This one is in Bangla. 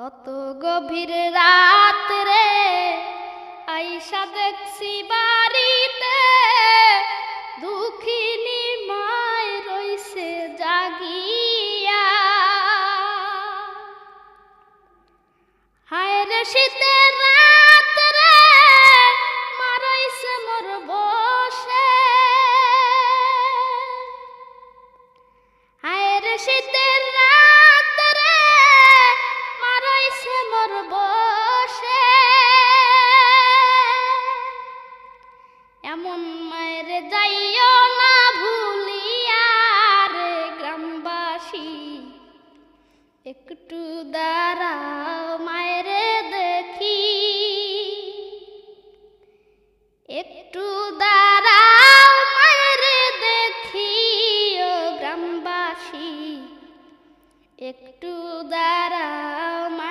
কত গভীর রাত রে। আইসা দেখছি বাড়িতে, দুঃখিনী মায় রইছে জাগিয়া। হায় রে শীতের রাত রে মারাইছে মোর বসে। হায় রে শীতের বসে। এমন মায়ের যাইও না ভুলিয়ার গ্রামবাসী। একটু দাঁড়াও মায়ের দেখি। একটু দাঁড়াও মায়ের দেখি ও গ্রামবাসী। একটু দাঁড়াও